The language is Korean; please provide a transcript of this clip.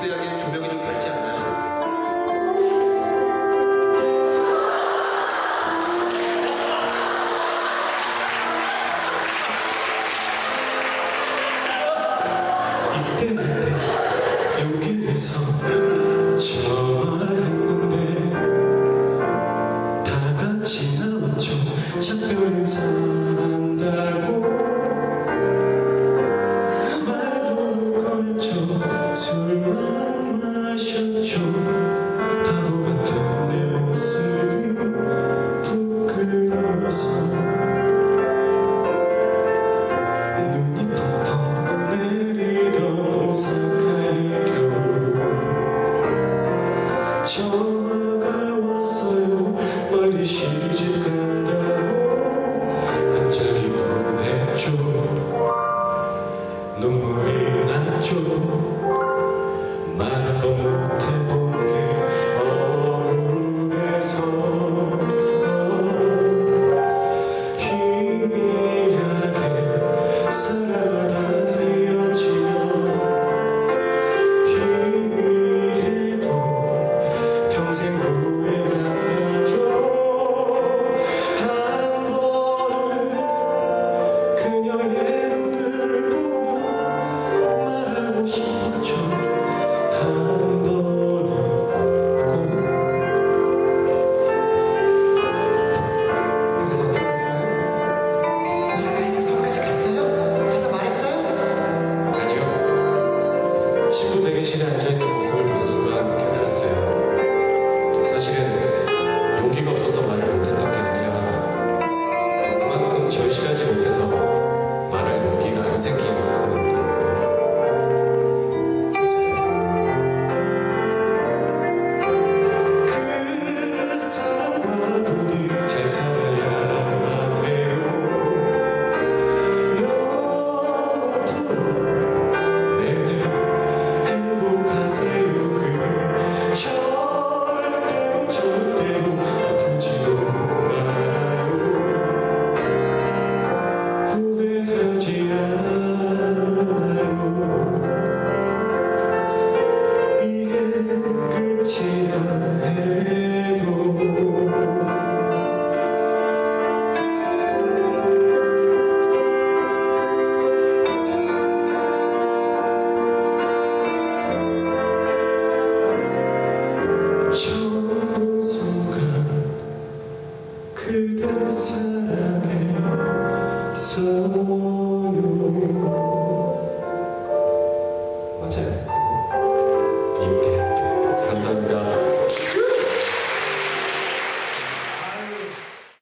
롯데장에 조명이 좀 밝지 않나요? 저말했는데 다 같이 나왔죠 작별 인사 işleyecek 친구 대기실에 앉아있는 모습을 본 순간 깨달았어요. 사실은 용기가 없어서 말을 그대 사랑에 소요